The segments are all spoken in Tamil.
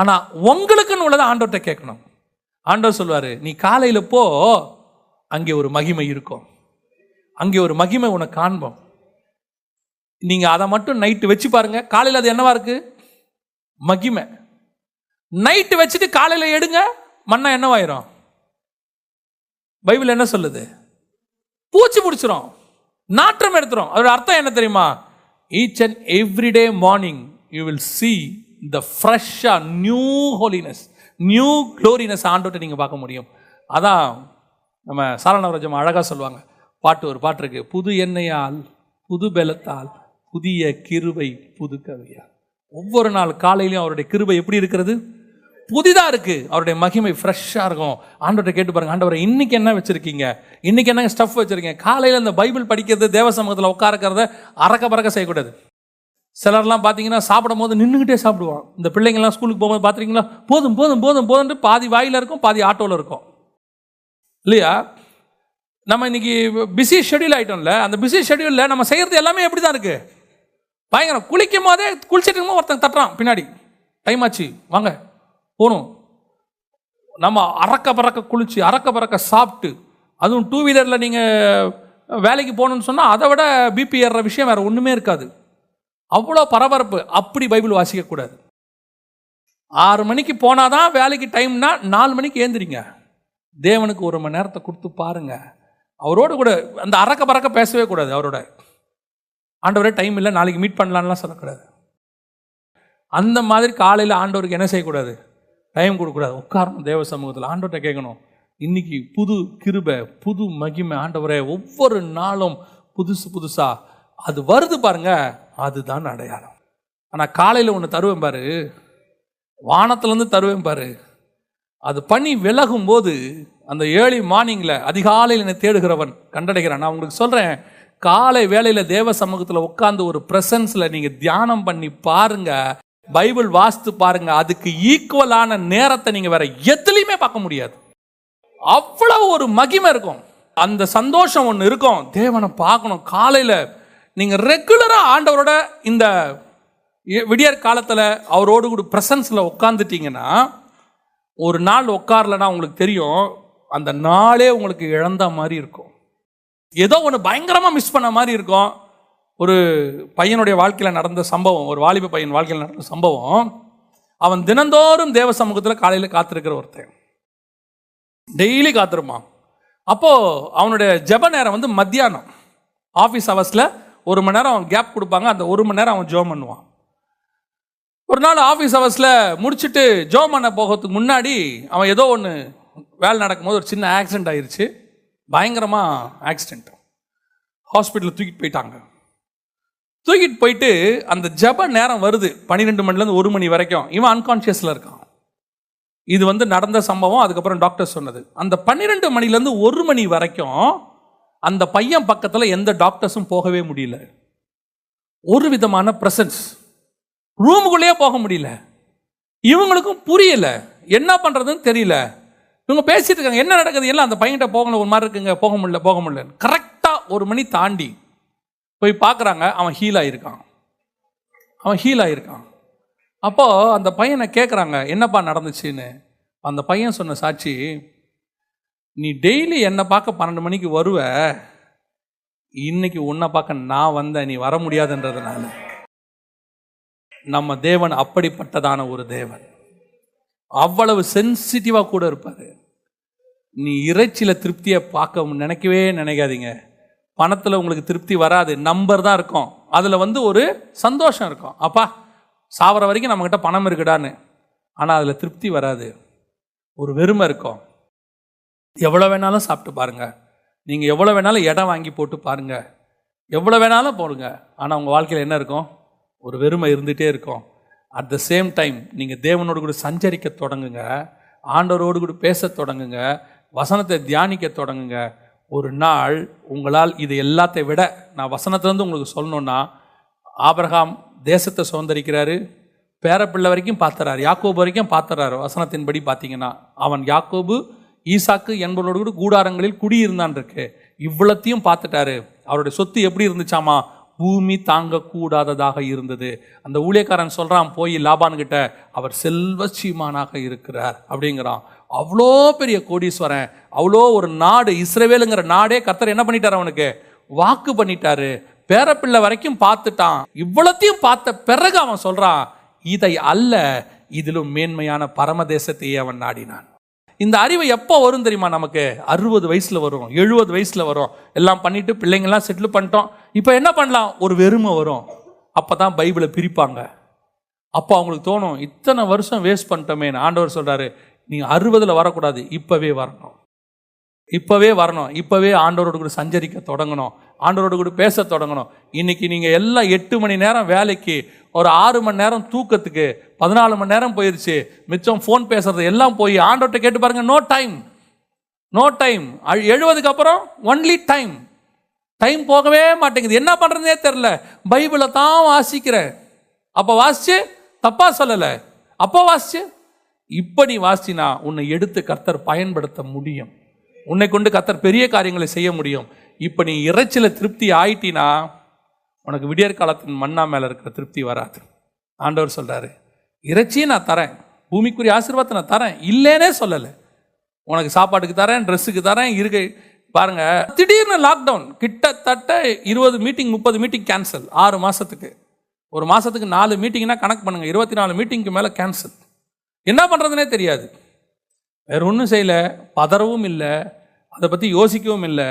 ஆனால் உங்களுக்குன்னு உள்ளதை ஆண்டவர்கிட்ட கேட்கணும். ஆண்டவர் சொல்வார் நீ காலையில் போ அங்கே ஒரு மகிமை இருக்கும். அங்கே ஒரு மகிமை உனக்கு காண்போம். நீங்கள் அதை மட்டும் நைட்டு வச்சு பாருங்க. காலையில் அது என்னவா இருக்கு? மகிமை. நைட்டு வச்சுட்டு காலையில் எடுங்க மண்ணா என்னவாயிரும்? பைபிள் என்ன சொல்லுது? பூச்சி பிடிச்சிரும். நாற்றம் எடுத்துரும். அதோட அர்த்தம் என்ன தெரியுமா? Each and everyday morning you will see இந்த ஃப்ரெஷ்ஷாக நியூ ஹோலினஸ் நியூ க்ளோரினஸ் ஆண்டோட்ட நீங்கள் பார்க்க முடியும். அதான் நம்ம சாரணவராஜம் அழகாக சொல்லுவாங்க. பாட்டு ஒரு பாட்டு இருக்குது புது எண்ணெயால் புது பலத்தால் புதிய கிருவை புது கவியா ஒவ்வொரு நாள் காலையிலையும் அவருடைய கிருபை எப்படி இருக்கிறது? புதிதாக இருக்குது அவருடைய மகிமை ஃப்ரெஷ்ஷாக இருக்கும். ஆண்டவர்கிட்ட கேட்டு பாருங்க. ஆண்டவரை இன்னைக்கு என்ன வச்சுருக்கீங்க? இன்னைக்கு என்ன ஸ்டஃப் வச்சுருக்கீங்க? காலையில் இந்த பைபிள் படிக்கிறது தேவ சமூகத்தில் உட்காரக்கிறத அறக்க பறக்க செய்யக்கூடாது. சிலர்லாம் பார்த்தீங்கன்னா சாப்பிடும் போது நின்றுக்கிட்டே சாப்பிடுவான் இந்த பிள்ளைங்கள்லாம் ஸ்கூலுக்கு போகும்போது பார்த்துருக்கீங்களா போதும் போதும் போதும் போதும்ட்டு பாதி வாயில் இருக்கும் பாதி ஆட்டோவில் இருக்கும். இல்லையா? நம்ம இன்னைக்கு பிஸி ஷெட்யூல் ஆயிட்டோம்ல அந்த பிஸி ஷெட்யூலில் நம்ம செய்கிறது எல்லாமே எப்படி தான் இருக்குது பயங்கரம். குளிக்கும் போதே குளிச்சிட்டு இருக்கும்போது ஒருத்தன் தட்டுறான் பின்னாடி. டைம் ஆச்சு வாங்க போகணும். நம்ம அறக்க பறக்க குளிச்சு அறக்க பறக்க சாப்பிட்டு அதுவும் டூ வீலரில் நீங்கள் வேலைக்கு போகணும்னு சொன்னால் அதை விட பிபி ஏறுற விஷயம் வேறு ஒன்றுமே இருக்காது. அவ்வளோ பரபரப்பு. அப்படி பைபிள் வாசிக்கக்கூடாது ஆறு மணிக்கு போனாதான் வேலைக்கு டைம்னா நாலு மணிக்கு ஏந்திரிங்க. தேவனுக்கு ஒரு மணி நேரத்தை கொடுத்து பாருங்க. அவரோடு கூட அந்த அறக்க பறக்க பேசவே கூடாது அவரோட. ஆண்டவரே டைம் இல்லை நாளைக்கு மீட் பண்ணலான்லாம் சொல்லக்கூடாது. அந்த மாதிரி காலையில் ஆண்டவருக்கு என்ன செய்யக்கூடாது? டைம் கொடுக்கக்கூடாது. உட்காரணும் தேவ சமூகத்தில். ஆண்டவர்கிட்ட கேட்கணும். இன்னைக்கு புது கிருபை புது மகிமை ஆண்டவரே ஒவ்வொரு நாளும் புதுசு புதுசாக அது வருது பாருங்க அதுதான் அடையாளம். ஆனால் காலையில் ஒன்று தருவேன் பாரு வானத்துலேருந்து தருவேன் பாரு. அது பனி விலகும் போது அந்த ஏழி மார்னிங்கில் அதிகாலையில் என்னை தேடுகிறவன் கண்டடைகிறான். நான் உங்களுக்கு சொல்கிறேன் காலை வேளையில் தேவ சமூகத்தில் உட்காந்து ஒரு ப்ரெசன்ஸில் நீங்கள் தியானம் பண்ணி பாருங்கள் பைபிள் வாஸ்து பாருங்க அதுக்கு ஈக்குவலான நேரத்தை நீங்கள் வேற எதுலையுமே பார்க்க முடியாது. அவ்வளவு ஒரு மகிமை இருக்கும். அந்த சந்தோஷம் ஒன்று இருக்கும். தேவனை பார்க்கணும். காலையில் நீங்கள் ரெகுலராக ஆண்டவரோட இந்த விடியற் காலத்தில் அவரோடு கூட ப்ரெசன்ஸில் உட்காந்துட்டீங்கன்னா ஒரு நாள் உட்காரலன்னா உங்களுக்கு தெரியும் அந்த நாளே உங்களுக்கு இழந்த மாதிரி இருக்கும். ஏதோ ஒன்று பயங்கரமாக மிஸ் பண்ண மாதிரி இருக்கும். ஒரு பையனுடைய வாழ்க்கையில் நடந்த சம்பவம் ஒரு வாலிப பையன் வாழ்க்கையில் நடந்த சம்பவம். அவன் தினந்தோறும் தேவ சமூகத்தில் காலையில் காத்திருக்கிற ஒருத்தன். டெய்லி காத்திருப்பான். அப்போது அவனுடைய ஜெப நேரம் வந்து மத்தியானம். ஆஃபீஸ் ஹவர்ஸில் ஒரு மணி நேரம் அவன் கேப் கொடுப்பாங்க அந்த ஒரு மணி நேரம் அவன் ஜோம் பண்ணுவான். ஒரு நாள் ஆஃபீஸ் ஹவர்ஸில் முடிச்சுட்டு ஜோம் பண்ண போகிறதுக்கு முன்னாடி அவன் ஏதோ ஒன்று வேலை நடக்கும்போது ஒரு சின்ன ஆக்சிடென்ட் ஆயிடுச்சு பயங்கரமாக ஆக்சிடெண்ட் ஹாஸ்பிட்டலில் தூக்கிட்டு போயிட்டாங்க. தூக்கிட்டு போயிட்டு அந்த ஜெப நேரம் வருது. பன்னிரெண்டு மணிலேருந்து ஒரு மணி வரைக்கும். இவன் அன்கான்ஷியஸில் இருக்கான். இது வந்து நடந்த சம்பவம் அதுக்கப்புறம் டாக்டர் சொன்னது. அந்த பன்னிரெண்டு மணிலேருந்து ஒரு மணி வரைக்கும் அந்த பையன் பக்கத்தில் எந்த டாக்டர்ஸும் போகவே முடியல. ஒரு விதமான ப்ரெசன்ஸ் ரூமுக்குள்ளேயே போக முடியல. இவங்களுக்கும் புரியல. என்ன பண்ணுறதுன்னு தெரியல. இவங்க பேசிட்டு இருக்காங்க. என்ன நடக்குது? எல்லாம் அந்த பையன்கிட்ட போகணும். ஒரு மாதிரி இருக்குங்க. போக முடியல போக முடியல கரெக்டாக ஒரு மணி தாண்டி போய் பார்க்குறாங்க. அவன் ஹீல் ஆகியிருக்கான் அவன் ஹீல் ஆகியிருக்கான் அப்போது அந்த பையனை கேட்குறாங்க என்னப்பா நடந்துச்சுன்னு. அந்த பையன் சொன்ன சாட்சி நீ டெய்லி என்னை பார்க்க பன்னெண்டு மணிக்கு வருவ. இன்னைக்கு உன்னை பார்க்க நான் வந்தேன் நீ வர முடியாதுன்றதுனால நம்ம தேவன் அப்படிப்பட்டதான ஒரு தேவன். அவ்வளவு சென்சிட்டிவாக கூட இருப்பார். நீ இறைச்சியில் திருப்தியை பார்க்க நினைக்கவே நினைக்காதீங்க. பணத்தில் உங்களுக்கு திருப்தி வராது. நம்பர் தான் இருக்கும். அதில் வந்து ஒரு சந்தோஷம் இருக்கும். அப்பா சாவர வரைக்கும் நம்மக்கிட்ட பணம் இருக்குடான்னு. ஆனால் அதில் திருப்தி வராது. ஒரு வெறுமை இருக்கும். எவ்வளோ வேணாலும் சாப்பிட்டு பாருங்கள் நீங்கள் எவ்வளோ வேணாலும் இடம் வாங்கி போட்டு பாருங்க. எவ்வளோ வேணாலும் போடுங்க. ஆனால் உங்கள் வாழ்க்கையில் என்ன இருக்கும்? ஒரு வெறுமை இருந்துகிட்டே இருக்கும். அட் த சேம் டைம் நீங்கள் தேவனோடு கூட சஞ்சரிக்க தொடங்குங்க. ஆண்டவரோடு கூட பேச தொடங்குங்க. வசனத்தை தியானிக்க தொடங்குங்க. ஒரு நாள் உங்களால் இது எல்லாத்தை விட நான் வசனத்திலேருந்து உங்களுக்கு சொல்லணுன்னா ஆபரகாம் தேசத்தை சுதந்திரிக்கிறாரு. பேரப்பிள்ளை வரைக்கும் பார்த்துறாரு யாக்கோபு வரைக்கும் பார்த்துறாரு வசனத்தின்படி பார்த்தீங்கன்னா அவன் யாக்கோபு ஈசாக்கு என்பவரோடு கூட கூடாரங்களில் குடியிருந்தான் இருக்கு. இவ்வளத்தையும் பார்த்துட்டாரு. அவருடைய சொத்து எப்படி இருந்துச்சாமா? பூமி தாங்கக்கூடாததாக இருந்தது. அந்த ஊழியக்காரன் சொல்றான் போய் லாபான் கிட்ட அவர் செல்வ சீமானாக இருக்கிறார். அப்படிங்கிறான். அவ்வளோ பெரிய கோடீஸ்வரன் அவ்வளோ ஒரு நாடு இஸ்ரவேலுங்கிற நாடே கர்த்தர் என்ன பண்ணிட்டார் அவனுக்கு? வாக்கு பண்ணிட்டாரு. பேரப்பிள்ளை வரைக்கும் பார்த்துட்டான். இவ்வளத்தையும் பார்த்த பிறகு அவன் சொல்றான் இதை அல்ல இதிலும் மேன்மையான பரமதேசத்தையே அவன் நாடினான். இந்த அறிவு எப்போ வரும் தெரியுமா நமக்கு? அறுபது வயசில் வரும் எழுபது வயசில் வரும். எல்லாம் பண்ணிட்டு பிள்ளைங்கள்லாம் செட்டில் பண்ணிட்டோம். இப்போ என்ன பண்ணலாம்? ஒரு வெறுமை வரும். அப்போ தான் பைபிளை பிரிப்பாங்க. அப்போ அவங்களுக்கு தோணும் இத்தனை வருஷம் வேஸ்ட் பண்ணிட்டோமேன்னு. ஆண்டவர் சொல்கிறாரு நீங்கள் அறுபதில் வரக்கூடாது இப்போவே வரணும். இப்போவே வரணும். இப்போவே ஆண்டவரோடு கூட சஞ்சரிக்க தொடங்கணும். ஆண்டவரோடு கூட பேச தொடங்கணும். இன்னைக்கு நீங்கள் எல்லாம் எட்டு மணி நேரம் வேலைக்கு ஒரு ஆறு மணி நேரம் தூக்கத்துக்கு பதினாலு மணி நேரம் போயிடுச்சு மிச்சம் ஃபோன் பேசுறது எல்லாம் போய் ஆண்டவர்கிட்ட கேட்டு பாருங்க நோ டைம் நோ டைம் எழுபதுக்கு அப்புறம் ஒன்லி டைம் டைம் போகவே மாட்டேங்குது. என்ன பண்றதுனே தெரில பைபிளை தான் வாசிக்கிறேன் அப்போ வாசிச்சு? தப்பா சொல்லலை. அப்போ வாசிச்சு? இப்போ நீ வாசினா உன்னை எடுத்து கர்த்தர் பயன்படுத்த முடியும். உன்னை கொண்டு கர்த்தர் பெரிய காரியங்களை செய்ய முடியும். இப்போ நீ இறைச்சியில் திருப்தி ஆயிட்டினா உனக்கு விடியற் காலத்தின் மண்ணா மேலே இருக்கிற திருப்தி வராது. ஆண்டவர் சொல்கிறாரு இறைச்சியை நான் தரேன். பூமிக்குரிய ஆசீர்வாதத்தை நான் தரேன். இல்லைன்னே சொல்லலை. உனக்கு சாப்பாட்டுக்கு தரேன் ட்ரெஸ்ஸுக்கு தரேன் இருக்க பாருங்க திடீர்னு லாக்டவுன் கிட்டத்தட்ட இருபது மீட்டிங் முப்பது மீட்டிங் கேன்சல் ஆறு மாதத்துக்கு ஒரு மாதத்துக்கு நாலு மீட்டிங்னா கணக்கு பண்ணுங்கள் இருபத்தி நாலு மீட்டிங்க்கு மேலே கேன்சல் என்ன பண்ணுறதுனே தெரியாது. வேறு ஒன்றும் செய்யலை. பதறவும் இல்லை. அதை பற்றி யோசிக்கவும் இல்லை.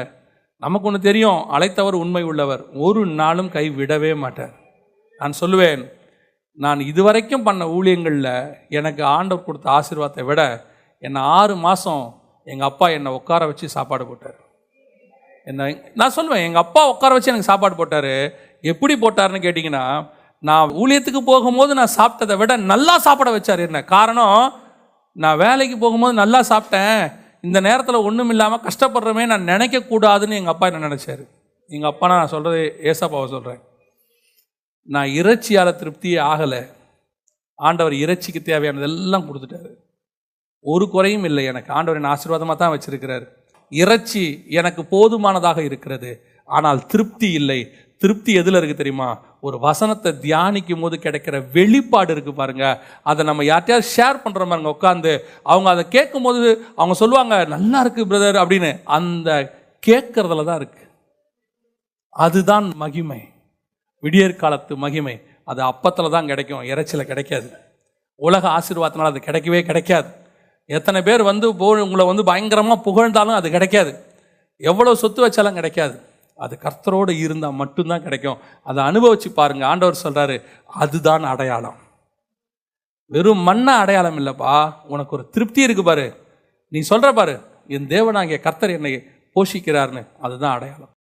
நமக்கு ஒன்று தெரியும். அழைத்தவர் உண்மை உள்ளவர். ஒரு நாளும் கை விடவே மாட்டார். நான் சொல்லுவேன் நான் இதுவரைக்கும் பண்ண ஊழியங்களில் எனக்கு ஆண்டவர் கொடுத்த ஆசீர்வாதத்தை விட என்னை ஆறு மாதம் எங்கள் அப்பா என்னை உட்கார வச்சு சாப்பாடு போட்டார். என்ன நான் சொல்லுவேன் எங்கள் அப்பா உட்கார வச்சு எனக்கு சாப்பாடு போட்டார். எப்படி போட்டாருன்னு கேட்டிங்கன்னா நான் ஊழியத்துக்கு போகும்போது நான் சாப்பிட்டதை விட நல்லா சாப்பிட வச்சார். என்ன காரணம்? நான் வேலைக்கு போகும்போது நல்லா சாப்பிட்டேன். இந்த நேரத்தில் ஒன்றும் இல்லாமல் கஷ்டப்படுறமே நான் நினைக்கக்கூடாதுன்னு எங்கள் அப்பா என்ன நினச்சாரு? எங்கள் அப்பா நான் சொல்கிறது ஏசப்பாவை சொல்கிறேன் நான் இறைச்சியால் திருப்தியே ஆகலை. ஆண்டவர் இறைச்சிக்கு தேவையானதெல்லாம் கொடுத்துட்டாரு. ஒரு குறையும் இல்லை எனக்கு. ஆண்டவர் என்ன ஆசீர்வாதமாக தான் வச்சுருக்கிறார். இறைச்சி எனக்கு போதுமானதாக இருக்கிறது. ஆனால் திருப்தி இல்லை. திருப்தி எதில் இருக்குது தெரியுமா? ஒரு வசனத்தை தியானிக்கும் போது கிடைக்கிற வெளிப்பாடு இருக்குது பாருங்க. அதை நம்ம யார்ட்டையாவது ஷேர் பண்ணுற மாதிரிங்க உட்காந்து அவங்க அதை கேட்கும் போது அவங்க சொல்லுவாங்க நல்லா இருக்குது பிரதர் அப்படின்னு. அந்த கேட்கறதுல தான் இருக்குது அதுதான் மகிமை. விடியற் காலத்து மகிமை. அது அப்பத்தில் தான் கிடைக்கும். இறைச்சியில் கிடைக்காது. உலக ஆசீர்வாதத்தினால் அது கிடைக்கவே கிடைக்காது. எத்தனை பேர் வந்து போ உங்களை வந்து பயங்கரமாக புகழ்ந்தாலும் அது கிடைக்காது. எவ்வளோ சொத்து வச்சாலும் கிடைக்காது. அது கர்த்தரோடு இருந்தால் மட்டும்தான் கிடைக்கும். அதை அனுபவிச்சு பாருங்க. ஆண்டவர் சொல்கிறாரு அதுதான் அடையாளம். வெறும் மண்ண அடையாளம் இல்லைப்பா. உனக்கு ஒரு திருப்தி இருக்கு பாரு. நீ சொல்கிற பாரு என் தேவனாகிய கர்த்தர் என்னை போஷிக்கிறார்னு. அதுதான் அடையாளம்.